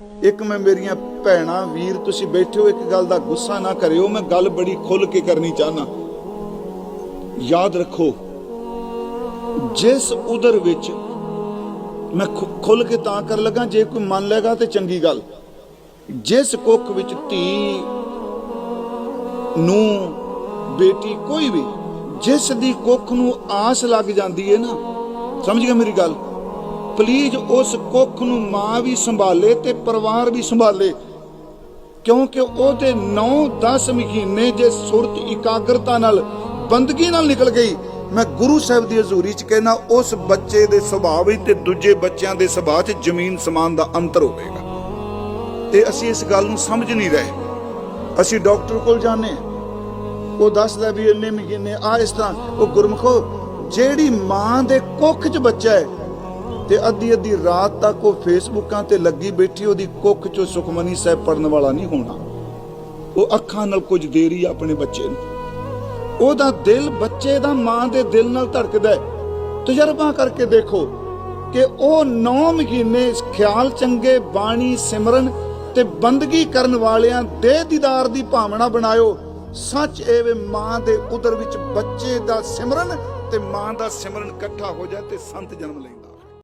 ਇੱਕ ਮੈਂ ਮੇਰੀਆਂ ਭੈਣਾਂ, ਵੀਰ, ਤੁਸੀਂ ਬੈਠੇ ਹੋ, ਇੱਕ ਗੱਲ ਦਾ ਗੁੱਸਾ ਨਾ ਕਰਿਓ, ਮੈਂ ਗੱਲ ਬੜੀ ਖੁੱਲ ਕੇ ਕਰਨੀ ਚਾਹਨਾ ਯਾਦ ਰੱਖੋ, ਜਿਸ ਉਧਰ ਵਿੱਚ ਮੈਂ ਖੁੱਲ ਕੇ ਤਾਂ ਕਰ ਲਗਾ, ਜੇ ਕੋਈ ਮੰਨ ਲੇਗਾ ਤੇ ਚੰਗੀ ਗੱਲ। ਜਿਸ ਕੁੱਖ ਵਿੱਚ ਧੀ ਨੂੰ ਬੇਟੀ ਕੋਈ ਵੀ, ਜਿਸ ਦੀ ਕੁੱਖ ਨੂੰ ਆਸ ਲੱਗ ਜਾਂਦੀ ਹੈ ਨਾ, ਸਮਝ ਗਿਆ ਮੇਰੀ ਗੱਲ? ਪਲੀਜ਼ ਉਸ ਕੁੱਖ ਨੂੰ ਮਾਂ ਵੀ ਸੰਭਾਲੇ ਤੇ ਪਰਿਵਾਰ ਵੀ ਸੰਭਾਲੇ। ਕਿਉਂਕਿ ਉਹਦੇ 9-10 ਮਹੀਨੇ ਜੇ ਸੁਰਤ ਇਕਾਗਰਤਾ ਨਾਲ, ਬੰਦਗੀ ਨਾਲ ਨਿਕਲ ਗਈ। ਮੈਂ ਗੁਰੂ ਸਾਹਿਬ ਦੀ ਹਜ਼ੂਰੀ 'ਚ ਕਹਿਣਾ ਉਸ ਬੱਚੇ ਦੇ ਸੁਭਾਅ ਵਿੱਚ ਤੇ ਦੂਜੇ ਬੱਚਿਆਂ ਦੇ ਸੁਭਾਅ 'ਚ ਜ਼ਮੀਨ ਸਮਾਨ ਦਾ ਅੰਤਰ ਹੋਵੇਗਾ। ਤੇ ਅਸੀਂ ਇਸ ਗੱਲ ਨੂੰ ਸਮਝ ਨਹੀਂ ਰਹੇ। ਅਸੀਂ ਡਾਕਟਰ ਕੋਲ ਜਾਂਦੇ ਹਾਂ। ਉਹ ਦੱਸਦਾ ਵੀ ਇੰਨੇ ਮਹੀਨੇ ਆ ਇਸ ਤਰ੍ਹਾਂ। ਉਹ ਗੁਰਮਖੋ, ਜਿਹੜੀ ਮਾਂ ਦੇ ਕੁੱਖ 'ਚ ਬੱਚਾ ਹੈ ਤੇ ਅੱਧੀ ਅੱਧੀ ਰਾਤ ਤੱਕ ਉਹ ਫੇਸਬੁੱਕਾਂ ਤੇ ਲੱਗੀ ਬੈਠੀ, ਉਹਦੀ ਕੁੱਖ 'ਚੋਂ ਸੁਖਮਨੀ ਸਾਹਿਬ ਪੜਨ ਵਾਲਾ ਨਹੀਂ ਹੋਣਾ। ਉਹ ਅੱਖਾਂ ਨਾਲ ਕੁਝ ਦੇਰੀ ਆਪਣੇ ਬੱਚੇ ਨੂੰ। ਉਹਦਾ ਦਿਲ ਬੱਚੇ ਦਾ ਮਾਂ ਦੇ ਦਿਲ ਨਾਲ ਧੜਕਦਾ ਹੈ। ਤਜਰਬਾ ਕਰਕੇ ਦੇਖੋ ਕਿ ਉਹ 9 ਮਹੀਨੇ ਖਿਆਲ ਚੰਗੇ, ਬਾਣੀ, ਸਿਮਰਨ ਤੇ ਬੰਦਗੀ ਕਰਨ ਵਾਲਿਆਂ ਦੇ ਦੀਦਾਰ ਦੀ ਭਾਵਨਾ ਬਣਾਇਓ। ਸੱਚ ਇਹ ਮਾਂ ਦੇ ਉਦਰ ਵਿੱਚ ਬੱਚੇ ਦਾ ਸਿਮਰਨ ਤੇ ਮਾਂ ਦਾ ਸਿਮਰਨ ਇਕੱਠਾ ਹੋ ਜਾਏ ਤੇ ਸੰਤ ਜਨਮ ਲੈਂਦਾ।